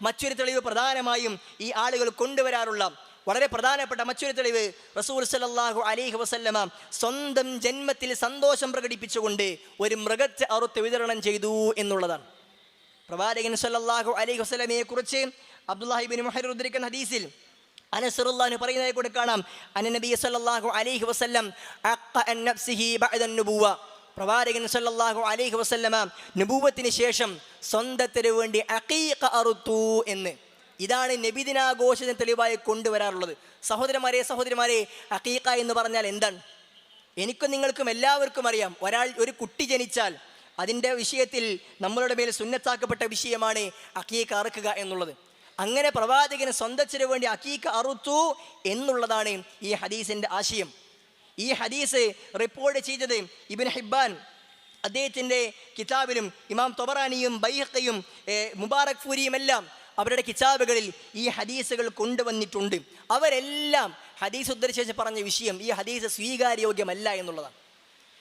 മറ്റൊരു തെളിവ് പ്രധാനമായും ഈ ആളുകൾ കൊണ്ടുവരാറുള്ള വളരെ പ്രധാനപ്പെട്ട മറ്റൊരു തെളിവ് റസൂൽ സല്ലല്ലാഹു അലൈഹി വസല്ലമ സ്വന്തം ജന്മത്തിൽ സന്തോഷം പ്രകടിപ്പിച്ചുകൊണ്ട് ഒരു മൃഗത്തെ അറുത്ത് വിതരണം ചെയ്തു എന്നുള്ളതാണ്. പ്രവാചകൻ സല്ലല്ലാഹു അലൈഹി വസല്ലമയെ കുറിച്ച് അബ്ദുല്ലാഹിബിൻ മുഹർ ഹദീസിൽ അനസറുല്ലാഹു പറയുന്നതായി കൂടെ കാണാം. അന നബി സല്ലല്ലാഹു അലൈഹി വസല്ലം അൻ നഫ്സിഹി ബഅദ പ്രവാചകൻ സല്ലല്ലാഹു അലൈഹി വസല്ലമ നബൂവത്തിന് ശേഷം സ്വന്തത്തിന് വേണ്ടി അഖീഖ അറുത്തു എന്ന്. ഇതാണ് നബിദിനാഘോഷത്തിന് തെളിവായി കൊണ്ടുവരാറുള്ളത്. സഹോദരന്മാരെ സഹോദരിമാരെ അഖീഖ എന്ന് പറഞ്ഞാൽ എന്താണ്? എനിക്കും നിങ്ങൾക്കും എല്ലാവർക്കും അറിയാം. ഒരാൾ ഒരു കുട്ടി ജനിച്ചാൽ അതിന്റെ വിഷയത്തിൽ നമ്മളുടെ മേൽ സുന്നത്താക്കപ്പെട്ട വിഷയമാണ് അക്കീക്ക അറുക്കുക എന്നുള്ളത്. അങ്ങനെ പ്രവാചകന് സ്വന്തത്തിന് വേണ്ടി അക്കീക്ക അറുത്തു എന്നുള്ളതാണ് ഈ ഹദീസിന്റെ ആശയം. ഈ ഹദീസ് റിപ്പോർട്ട് ചെയ്തത് ഇബിൻ ഹിബാൻ അദ്ദേഹത്തിന്റെ കിതാബിലും ഇമാം തൊബറാനിയും ബൈഹക്കയും മുബാറക് ഫൂരിയും എല്ലാം അവരുടെ കിതാബുകളിൽ ഈ ഹദീസുകൾ കൊണ്ടുവന്നിട്ടുണ്ട്. അവരെല്ലാം ഹദീസ് ഉദ്ധരിച്ച് പറഞ്ഞ വിഷയം ഈ ഹദീസ് സ്വീകാര്യോഗ്യമല്ല എന്നുള്ളതാണ്.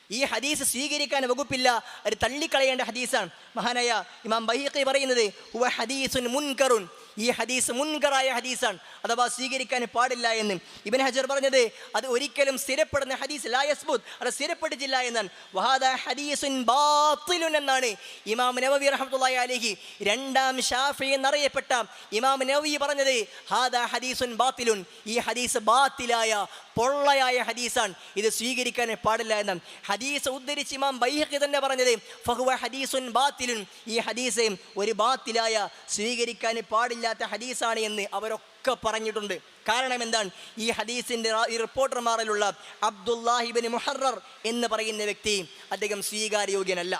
ഈ ഹദീസ് സ്വീകരിക്കാൻ വകുപ്പില്ല അത് തള്ളിക്കളയേണ്ട ഹദീസാണ്. മഹാനായ ഇമാം ബഹീഖി പറയുന്നത് ഹദീസുൻ മുൻകറുൻ ഈ ഹദീസ് മുൻകറായ ഹദീസാണ്. അഥവാ സ്വീകരിക്കാൻ പാടില്ല എന്ന്. ഇബൻ ഹജർ പറഞ്ഞത് അത് ഒരിക്കലും സ്ഥിരപ്പെടുന്ന ഹദീസ് ലായസ്ബുദ് അത് സ്ഥിരപ്പെട്ടിട്ടില്ല എന്നാണ്. വഹാദ ഹദീസുൻ ബാത്തിലുൻ എന്നാണ് ഇമാം നവവി റഹമത്തുള്ള അലൈഹി രണ്ടാം ഷാഫി എന്നറിയപ്പെട്ട ഇമാം നവവി പറഞ്ഞത് ഹാദ ഹദീസുൻ ബാത്തിലുൻ. ഈ ഹദീസ് ബാത്തിലായ പൊള്ളയായ ഹദീസാണ്. ഇത് സ്വീകരിക്കാൻ പാടില്ല എന്ന്. ഹദീസ് ഉദ്ധരിച്ച് ഇമാം ബൈഹഖി തന്നെ പറഞ്ഞത് ഫഹുവ ഹദീസുൻ ബാത്തിലുൻ. ഈ ഹദീസ് ഒരു ബാത്തിലായ സ്വീകരിക്കാൻ പാടില്ലാത്ത ഹദീസാണ് എന്ന് അവരൊക്കെ പറഞ്ഞിട്ടുണ്ട്. കാരണം എന്താണ്? ഈ ഹദീസിന്റെ ഈ റിപ്പോർട്ടർമാരിലുള്ള അബ്ദുല്ലാഹിബിൻ മുഹറർ എന്ന് പറയുന്ന വ്യക്തി അദ്ദേഹം സ്വീകാര്യോഗ്യനല്ല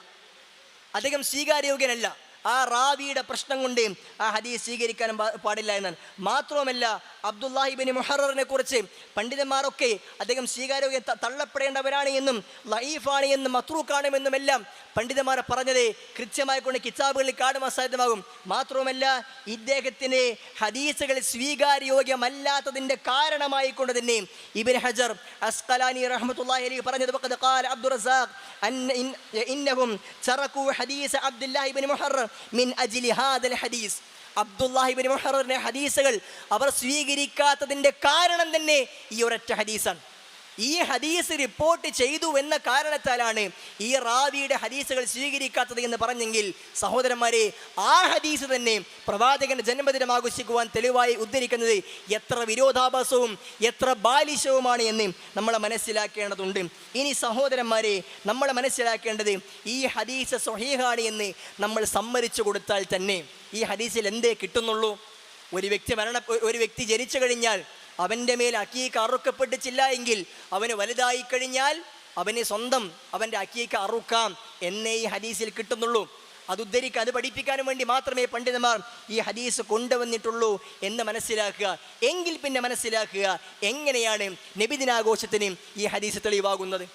അദ്ദേഹം സ്വീകാര്യോഗ്യനല്ല ആ റാവിയുടെ പ്രശ്നം കൊണ്ട് ആ ഹദീസ് സ്വീകരിക്കാൻ പാടില്ല എന്നാണ് മാത്രവുമല്ല അബ്ദുല്ലാഹിബിൻ മുഹറിനെ കുറിച്ച് പണ്ഡിതന്മാരൊക്കെ അദ്ദേഹം സ്വീകാര്യ തള്ളപ്പെടേണ്ടവരാണ് എന്നും ലൈഫാണ് എന്നും മത്രൂക്കാണ് എന്നും എല്ലാം പണ്ഡിതന്മാർ പറഞ്ഞത് കൃത്യമായി കൊണ്ട് കിതാബുകളിൽ കാണുവാൻ സാധ്യമാകും. മാത്രവുമല്ല ഇദ്ദേഹത്തിന് ഹദീസുകൾ സ്വീകാര്യോഗ്യമല്ലാത്തതിന്റെ കാരണമായി കൊണ്ട് തന്നെ ഇബിൻ ഹജർ അസ്കലാനി റഹ്മത്തുള്ളാഹി അലൈഹി പറഞ്ഞത് വഖദ് ഖാല അബ്ദുർ റസാഖ് അന്ന തറകു ഹദീസ് അബ്ദുല്ലാഹി ഇബ്നു മുഹറർ മിൻ അജ്ലി ഹാദൽ ഹദീസ്. അബ്ദുല്ലാഹി ഇബ്നു മുഹററിന്റെ ഹദീസുകൾ അവർ സ്വീകരിക്കാത്തതിന്റെ കാരണം തന്നെ ഈ ഒരൊറ്റ ഹദീസാണ്. ഈ ഹദീസ് റിപ്പോർട്ട് ചെയ്തു എന്ന കാരണത്താലാണ് ഈ റാവിയുടെ ഹദീസുകൾ സ്വീകരിക്കാത്തത് എന്ന് പറഞ്ഞെങ്കിൽ സഹോദരന്മാരെ ആ ഹദീസ് തന്നെ പ്രവാചകന്റെ ജന്മദിനം ആഘോഷിക്കുവാൻ തെളിവായി ഉദ്ധരിക്കുന്നത് എത്ര വിരോധാഭാസവും എത്ര ബാലിശവുമാണ് എന്ന് നമ്മൾ മനസ്സിലാക്കേണ്ടതുണ്ട്. ഇനി സഹോദരന്മാരെ നമ്മൾ മനസ്സിലാക്കേണ്ടത് ഈ ഹദീസ് സ്വഹീഹാണ് എന്ന് നമ്മൾ സമ്മതിച്ചു കൊടുത്താൽ തന്നെ ഈ ഹദീസിൽ എന്തേ കിട്ടുന്നുള്ളൂ? ഒരു വ്യക്തി മരണ ഒരു വ്യക്തി ജനിച്ചു കഴിഞ്ഞാൽ അവന്റെ മേൽ അക്കീക്ക് അറുക്കപ്പെട്ടിച്ചില്ല എങ്കിൽ അവന് വലുതായി കഴിഞ്ഞാൽ അവന് സ്വന്തം അവന്റെ അക്കീക്ക് അറുക്കാം എന്നേ ഈ ഹദീസിൽ കിട്ടുന്നുള്ളൂ. അത് ഉദ്ധരിക്കുക അത് പഠിപ്പിക്കാനും വേണ്ടി മാത്രമേ പണ്ഡിതന്മാർ ഈ ഹദീസ് കൊണ്ടുവന്നിട്ടുള്ളൂ എന്ന് മനസ്സിലാക്കുക. എങ്കിൽ പിന്നെ മനസ്സിലാക്കുക എങ്ങനെയാണ് നബിദിനാഘോഷത്തിന് ഈ ഹദീസ് തെളിവാകുന്നത്?